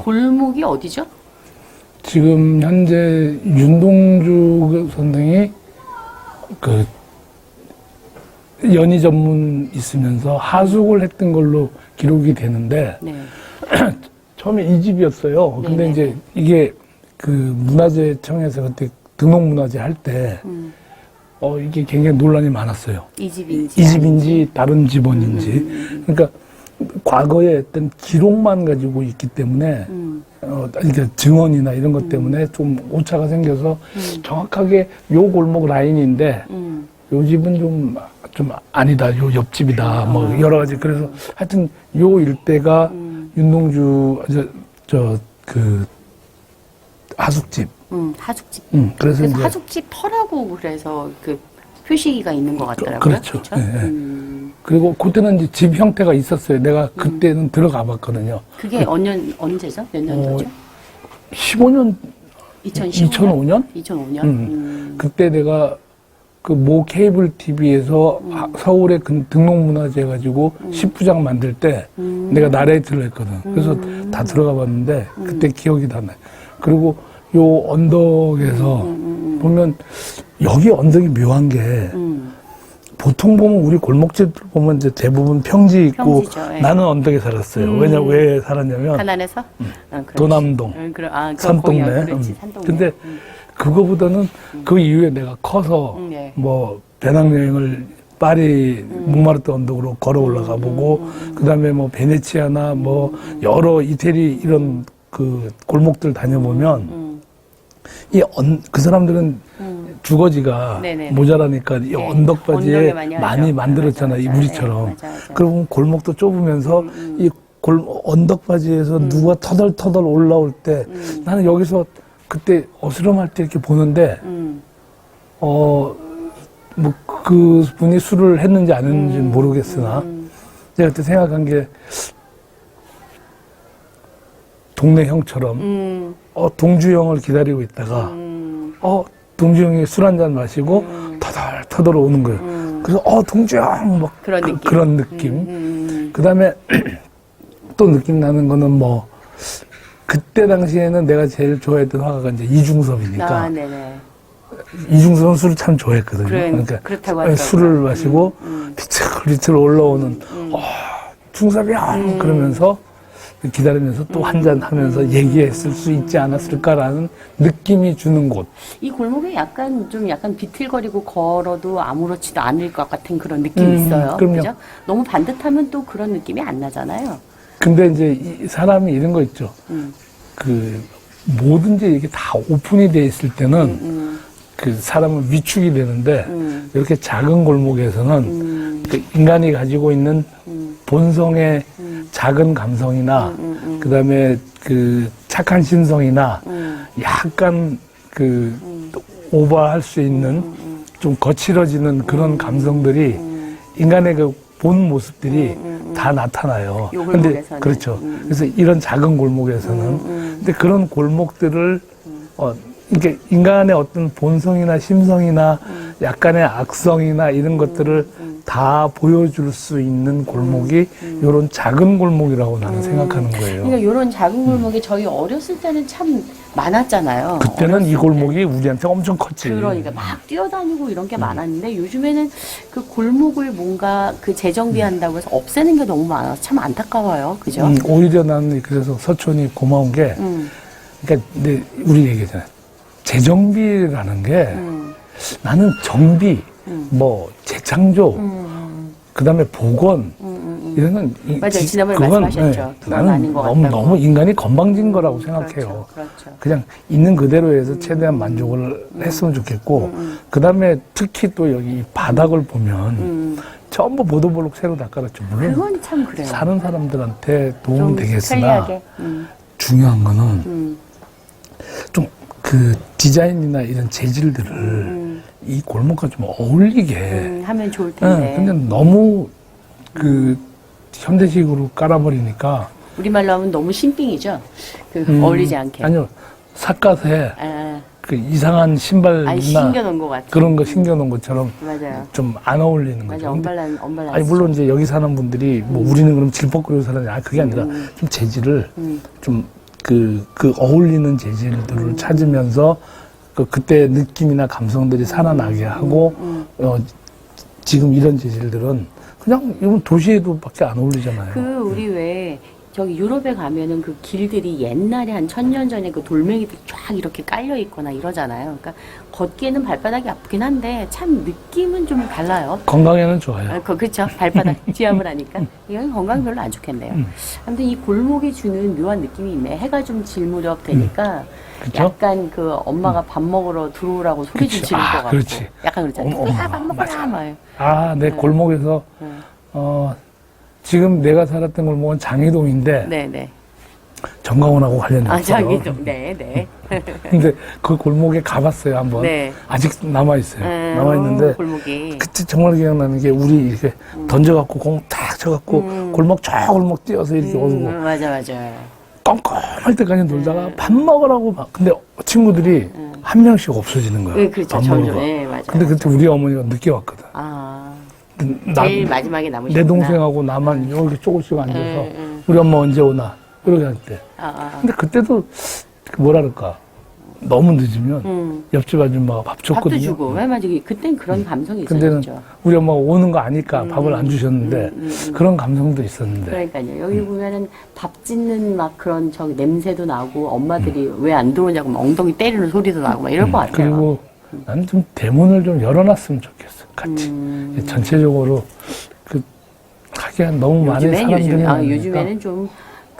골목이 어디죠? 지금 현재 윤동주 선생이 그 연희 전문 있으면서 하숙을 했던 걸로 기록이 되는데 네. 처음에 이 집이었어요. 근데 네네. 이제 이게 그 문화재청에서 그때 등록문화재 할때 음. 어, 이게 굉장히 논란이 많았어요. 이 집인지 이 집인지 다른 집원인지. 음, 그러니까 과거에 어떤 기록만 가지고 있기 때문에 음. 어, 그러니까 증언이나 이런 것 때문에 좀 오차가 생겨서 정확하게 요 골목 라인인데 음. 요 집은 좀, 좀 아니다. 요 옆집이다. 뭐 여러 가지. 그래서 하여튼 요 일대가 음. 윤동주, 저, 저, 그, 하숙집. 음. 하숙집. 음, 그래서 그래서 이제 하숙집 터라고 그래서 그 표시가 있는 것 같더라고요. 그렇죠. 그쵸? 예, 예. 음. 그리고 그때는 이제 집 형태가 있었어요. 내가 그때는 들어가 봤거든요. 그게 언년 언제죠? 몇 년도죠? 15년, 2015년? 2005년? 2005년. 음. 음. 그때 내가 그 모 케이블 TV에서 서울에 그 등록문화재 가지고 10부작 만들 때 음. 내가 나레이트를 했거든. 그래서 다 들어가 봤는데 그때 기억이 다 나요. 그리고 요 언덕에서 보면 여기 언덕이 묘한 게 음. 보통 보면 우리 골목집들 보면 이제 대부분 평지 있고 평지죠, 예. 나는 언덕에 살았어요. 음. 왜냐 왜 살았냐면 가난해서? 어, 그렇지. 도남동, 음, 그럼, 아, 그 산동네. 거기야, 그렇지, 음. 산동네. 근데 그거보다는 그 이후에 내가 커서 음, 네. 뭐 배낭여행을 파리 음. 몽마르트 언덕으로 걸어 올라가 보고 그다음에 뭐 베네치아나 뭐 음, 여러 이태리 이런 그 골목들 다녀보면 음. 이그 사람들은 음. 주거지가 네네네. 모자라니까 이 네, 언덕바지에 언덕에 많이 많이, 하죠. 만들었잖아 맞아, 이 맞아. 우리처럼 네, 맞아, 맞아. 그러면 골목도 좁으면서 음, 이 골, 언덕바지에서 누가 터덜터덜 올라올 때 음. 나는 여기서 그때 어스름할 때 이렇게 보는데 음. 어, 뭐, 그 분이 술을 했는지 안 했는지 는 모르겠으나, 음. 제가 그때 생각한 게, 동네 형처럼, 음. 어, 동주 형을 기다리고 있다가, 음. 어, 동주 형이 술 한 잔 마시고, 터덜, 터덜 오는 거예요. 음. 그래서, 어, 동주 형! 뭐, 그런 그, 느낌. 런 느낌. 음. 그 다음에, 또 느낌 나는 거는 뭐, 그때 당시에는 내가 제일 좋아했던 화가가 이제 이중섭이니까, 아, 네네. 이중섭은 술을 참 좋아했거든요. 그래, 그러니까 그렇다고 하더라고요. 술을 마시고 음. 비틀비틀 올라오는 어, 중섭이 형 그러면서 기다리면서 또 한잔 하면서 얘기했을 수 있지 않았을까라는 느낌이 주는 곳. 이 골목에 약간 좀 약간 비틀거리고 걸어도 아무렇지도 않을 것 같은 그런 느낌이 음, 있어요. 그럼요. 그죠? 너무 반듯하면 또 그런 느낌이 안 나잖아요. 근데 이제 이 사람이 이런 거 있죠. 음. 그 뭐든지 이게 다 오픈이 돼 있을 때는 음. 그 사람은 위축이 되는데 음. 이렇게 작은 골목에서는 음. 그 인간이 가지고 있는 음. 본성의 음. 작은 감성이나 음. 음. 그다음에 그 착한 심성이나 음. 약간 그 오버할 수 있는 좀 거칠어지는 그런 감성들이 인간의 그 본 모습들이 다 나타나요. 요 근데. 그렇죠. 음. 그래서 이런 작은 골목에서는 음. 근데 그런 골목들을 어 이게 인간의 어떤 본성이나 심성이나 음. 약간의 악성이나 이런 것들을 다 보여줄 수 있는 골목이 이런 작은 골목이라고 나는 생각하는 거예요. 음. 그러니까 이런 작은 골목이 저희 어렸을 때는 참 많았잖아요. 그때는 이 때. 골목이 우리한테 엄청 컸지. 그러니까 막 뛰어다니고 이런 음. 게 많았는데 요즘에는 그 골목을 뭔가 그 재정비한다고 해서 없애는 게 너무 많아서 참 안타까워요. 그죠? 음, 오히려 나는 그래서 서촌이 고마운 게, 음, 그러니까 내 우리 얘기잖아요. 재정비라는 게 음, 나는 정비, 음. 뭐 재창조, 음, 그다음에 복원 음, 음, 음. 이런 건 이- 맞아요. 지- 지난번에 그건, 말씀하셨죠. 예, 그건 나는 아닌 것 너무 같다고. 너무 인간이 건방진 거라고 생각해요. 그렇죠. 그렇죠. 그냥 있는 그대로 해서 최대한 만족을 했으면 좋겠고, 그 다음에 특히 또 여기 바닥을 보면 음, 전부 보도블록 새로 닦아놨죠. 물론 그건 참 그래요. 사는 사람들한테 도움은 좀 되겠으나 편리하게. 음, 중요한 거는 음, 좀 그 디자인이나 이런 재질들을 음, 이 골목과 좀 어울리게. 음, 하면 좋을 예, 텐데. 근데 너무 그 현대식으로 깔아버리니까 우리말로 하면 너무 신빙이죠. 그 음, 어울리지 않게. 아니요 삿갓에 아, 그 이상한 신발이나 아니 신겨놓은 것 같아. 그런 거 신겨놓은 것처럼 맞아요. 좀 안 어울리는 거죠. 맞아. 근데 언발란 언발란. 아니 물론 이제 여기 사는 분들이 뭐 우리는 그럼 질퍽거리고 사는 아 그게 아니라 좀 재질을 음, 좀 그, 그 어울리는 재질들을 찾으면서 그 그때 느낌이나 감성들이 살아나게 하고 어, 지금 이런 재질들은 그냥 이건 도시에도밖에 안 어울리잖아요. 그 우리 왜 저기 유럽에 가면은 그 길들이 옛날에 한 천 년 전에 그 돌멩이들 쫙 이렇게 깔려 있거나 이러잖아요. 그러니까 걷기에는 발바닥이 아프긴 한데 참 느낌은 좀 달라요. 건강에는 좋아요. 아, 그, 그쵸. 발바닥 지압을 하니까. 이건 건강 별로 안 좋겠네요. 음. 아무튼 이 골목이 주는 묘한 느낌이 있네. 해가 좀 질 무렵 되니까 그쵸? 약간 그 엄마가 밥 먹으러 들어오라고 소리 좀 그치. 지를 아, 것 같고. 그렇지. 약간 그렇잖아요. 어머, 야, 어머, 밥 먹어라. 막. 아, 내 네. 골목에서 네. 어, 지금 내가 살았던 골목은 장희동인데 네, 네. 정강원하고 관련이 아, 없어요. 자기도. 네, 네. 근데 그 골목에 가봤어요 한번. 네. 아직 남아 있어요. 음, 남아 있는데 골목이. 그때 정말 기억나는 게 우리 이렇게 던져갖고 공 탁 쳐갖고 음. 골목 저 골목 뛰어서 이렇게 오고 음, 맞아, 맞아. 껌껌할 때까지 놀다가 음. 밥 먹으라고 막 근데 친구들이 한 명씩 없어지는 거야. 네, 그렇죠. 밥 점점. 먹으러. 네, 맞아. 근데 그때 우리 어머니가 늦게 왔거든. 아, 나, 제일 마지막에 남으신 내 동생하고 나만 여기 조금씩 앉아서 음, 음. 우리 엄마 언제 오나 이렇게 할 때. 아, 아. 근데 그때도 그 뭐라 그럴까 너무 늦으면 음. 옆집 아줌마가 밥 밥도 줬거든요. 주고. 왜 맞아. 그땐 그런 감성이 근데는 있었죠. 우리 엄마가 오는 거 아니까 밥을 안 주셨는데 음, 음, 음. 그런 감성도 있었는데 그러니까요. 여기 보면은 밥 짓는 막 그런 저기 냄새도 나고 엄마들이 왜안 들어오냐고 막 엉덩이 때리는 소리도 나고 막 이럴 것 같아요. 음, 그리고 나는 좀 대문을 좀 열어놨으면 좋겠어. 같이 음. 전체적으로 그 하기엔 너무 많은 사람들이 요즘 아, 많으니까. 요즘에는 좀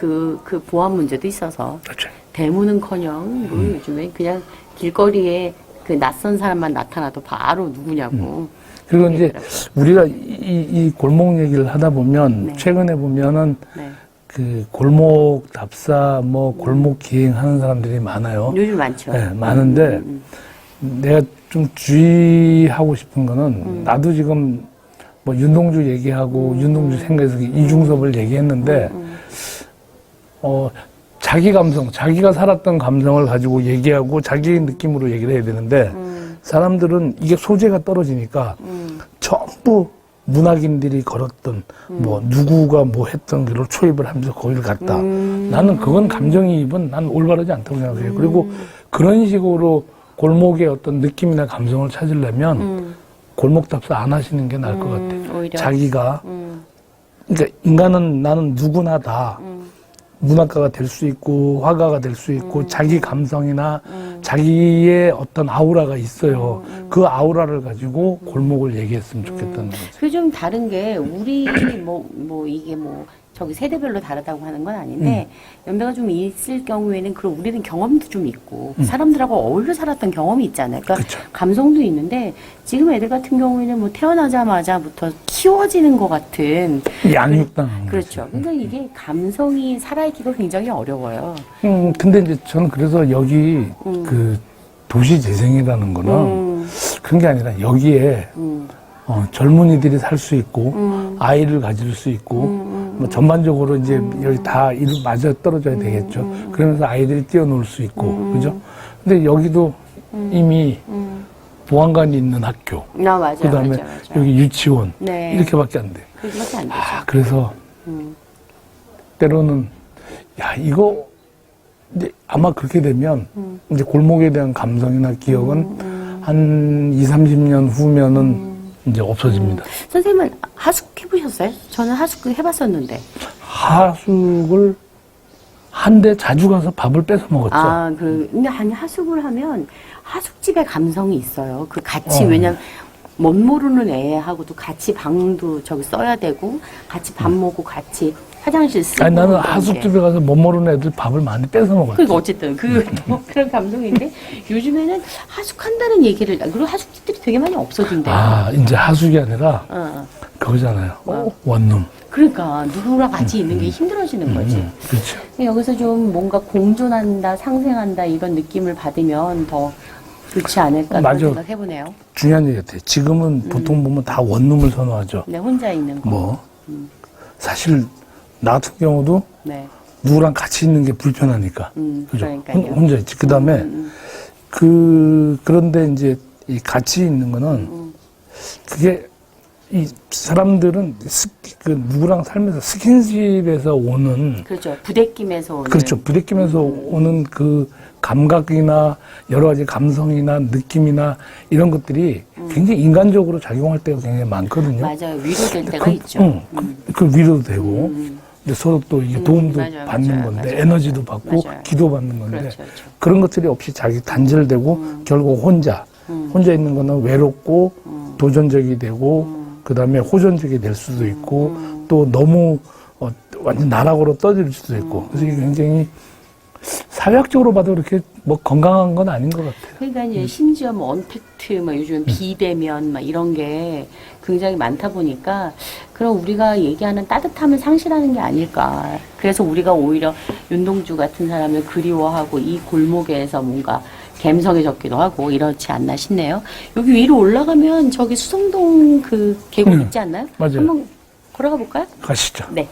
그 그 보안 문제도 있어서 그렇죠. 대문은커녕 뭐 음. 요즘에 그냥 길거리에 그 낯선 사람만 나타나도 바로 누구냐고. 그리고 이제 얘기더라고요. 우리가 이, 이 골목 얘기를 하다 보면 네. 최근에 보면은 네. 그 골목 답사 뭐 골목 기행 하는 사람들이 많아요. 요즘 많죠. 네, 많은데 음, 내가 좀 주의하고 싶은 거는 음. 나도 지금 뭐 윤동주 얘기하고 윤동주 생각에서 이중섭을 얘기했는데 음, 어 자기 감성, 자기가 살았던 감성을 가지고 얘기하고 자기 느낌으로 얘기를 해야 되는데 음, 사람들은 이게 소재가 떨어지니까 음, 전부 문학인들이 걸었던 뭐 누구가 뭐 했던 그걸 초입을 하면서 거기를 갔다. 음. 나는 그건 감정이입은 난 올바르지 않다고 생각해요. 그리고 그런 식으로 골목의 어떤 느낌이나 감성을 찾으려면 음, 골목 답사 안 하시는 게 나을 것 같아요. 음, 오히려. 자기가 음, 그러니까 인간은 나는 누구나 다 음, 문학가가 될 수 있고 화가가 될 수 있고 자기 감성이나 음. 자기의 어떤 아우라가 있어요. 그 아우라를 가지고 골목을 얘기했으면 좋겠다는 거지. 그좀 다른 게 우리 뭐 뭐 이게 뭐 저기 세대별로 다르다고 하는 건 아닌데 음. 연배가 좀 있을 경우에는 그런 우리는 경험도 좀 있고 사람들하고 어울려 살았던 경험이 있잖아요. 그러니까 음. 그쵸. 감성도 있는데 지금 애들 같은 경우에는 뭐 태어나자마자부터 키워지는 것 같은 양육당. 그렇죠. 그러니까 이게 감성이 살아있기가 굉장히 어려워요. 음, 근데 이제 저는 그래서 여기 음. 그 도시 재생이라는 거는 음, 그런 게 아니라 여기에 음, 어, 젊은이들이 살 수 있고 음, 아이를 가질 수 있고 음, 뭐 전반적으로 이제 여기 다일 맞아 떨어져야 되겠죠. 그러면서 아이들이 뛰어놀 수 있고 그죠? 근데 여기도 이미 음. 보안관이 있는 학교, 나 맞아요. 그 다음에 맞아요, 맞아요. 여기 유치원 네. 이렇게밖에 안 돼. 그렇게밖에 안 되죠. 아, 그래서 음. 때로는 야 이거 이제 아마 그렇게 되면 음. 이제 골목에 대한 감성이나 기억은 한 2, 30년 후면은 음. 이제 없어집니다. 선생님은 하숙 해보셨어요? 저는 하숙 해봤었는데. 하숙을 한데 자주 가서 밥을 뺏어 먹었죠. 아, 그, 근데 아니, 하숙을 하면 하숙집의 감성이 있어요. 그 같이, 어. 왜냐면, 못 모르는 애하고도 같이 방도 저기 써야 되고, 같이 밥 먹고, 같이 화장실 쓰고. 음. 아니 나는 그런 게. 하숙집에 가서 못 모르는 애들 밥을 많이 뺏어 먹었죠. 그러니까 어쨌든 그 그런 감성인데 요즘에는 하숙한다는 얘기를 그리고 하숙집들이 되게 많이 없어진대요. 아 이제 하숙이 아니라 어. 그거잖아요. 어. 원룸. 그러니까 누구랑 같이 있는 게 힘들어지는 거지. 음, 그렇죠. 여기서 좀 뭔가 공존한다, 상생한다 이런 느낌을 받으면 더 좋지 않을까 그런 맞아. 생각 해보네요. 중요한 얘기 같아요. 지금은 보통 보면 다 원룸을 선호하죠. 네, 혼자 있는 거. 뭐 사실 나 같은 경우도 네. 누구랑 같이 있는 게 불편하니까. 음, 그죠? 그러니까요. 혼- 혼자 있지. 그 다음에 음, 그 그런데 이제 이 같이 있는 거는 음, 그게 이 사람들은 스, 그 누구랑 살면서 스킨십에서 오는 그렇죠. 부대낌에서 오는. 그렇죠. 부대끼면서 오는 그 감각이나 여러 가지 감성이나 느낌이나 이런 것들이 굉장히 인간적으로 작용할 때가 굉장히 많거든요. 맞아요. 위로될 때가 그, 있죠. 응, 그, 그 위로도 되고, 음. 근데 또 이게 음, 도움도 맞아요, 받는 맞아요, 건데, 맞아요. 에너지도 받고, 맞아요. 기도 받는 건데, 그렇죠, 그렇죠. 그런 것들이 없이 자기 단절되고, 결국 혼자, 음. 혼자 있는 거는 외롭고, 음. 도전적이 되고, 그 다음에 호전적이 될 수도 있고, 음. 또 너무, 어, 완전 나락으로 떠질 수도 있고, 그래서 이게 굉장히 사회학적으로 봐도 그렇게 뭐 건강한 건 아닌 것 같아요. 그러니까 이제 심지어 뭐 언택트, 막 요즘 비대면, 막 이런 게 굉장히 많다 보니까 그럼 우리가 얘기하는 따뜻함을 상실하는 게 아닐까. 그래서 우리가 오히려 윤동주 같은 사람을 그리워하고 이 골목에서 뭔가 갬성해졌기도 하고 이렇지 않나 싶네요. 여기 위로 올라가면 저기 수성동 그 계곡 음, 있지 않나요? 맞아요. 한번 걸어가 볼까요? 가시죠. 네.